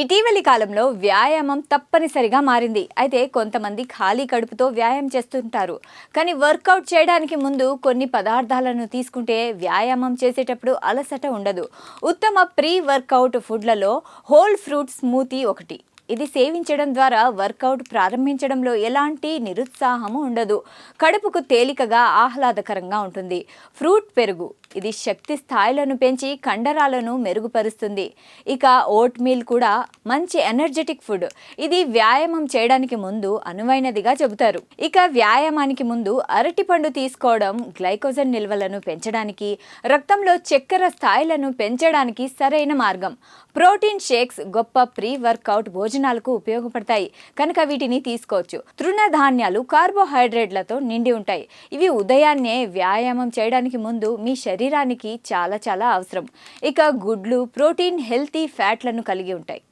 ఇటీవలి కాలంలో వ్యాయామం తప్పనిసరిగా మారింది. అయితే కొంతమంది ఖాళీ కడుపుతో వ్యాయామం చేస్తుంటారు. కానీ వర్కౌట్ చేయడానికి ముందు కొన్ని పదార్థాలను తీసుకుంటే వ్యాయామం చేసేటప్పుడు అలసట ఉండదు. ఉత్తమ ప్రీ వర్కౌట్ ఫుడ్లలో హోల్ ఫ్రూట్ స్మూతీ ఒకటి. ఇది సేవించడం ద్వారా వర్కౌట్ ప్రారంభించడంలో ఎలాంటి నిరుత్సాహము ఉండదు. కడుపుకు తేలికగా ఆహ్లాదకరంగా ఉంటుంది. ఫ్రూట్ పెరుగు ఇది శక్తి స్థాయిలను పెంచి కండరాలను మెరుగుపరుస్తుంది. ఇక ఓట్ మీల్ కూడా మంచి ఎనర్జెటిక్ ఫుడ్. ఇది వ్యాయామం చేయడానికి ముందు అనువైనదిగా చెబుతారు. ఇక వ్యాయామానికి ముందు అరటిపండు తీసుకోవడం గ్లైకోజన్ నిల్వలను పెంచడానికి రక్తంలో చక్కెర స్థాయిలను పెంచడానికి సరైన మార్గం. ప్రోటీన్ షేక్స్ గొప్ప ప్రీ వర్కౌట్ భోజనాలకు ఉపయోగపడతాయి. కనుక వీటిని తీసుకోవచ్చు. తృణధాన్యాలు కార్బోహైడ్రేట్లతో నిండి ఉంటాయి. ఇవి ఉదయాన్నే వ్యాయామం చేయడానికి ముందు మీ శరీరానికి చాలా చాలా అవసరం. ఇక గుడ్లు ప్రోటీన్ హెల్తీ ఫ్యాట్లను కలిగి ఉంటాయి.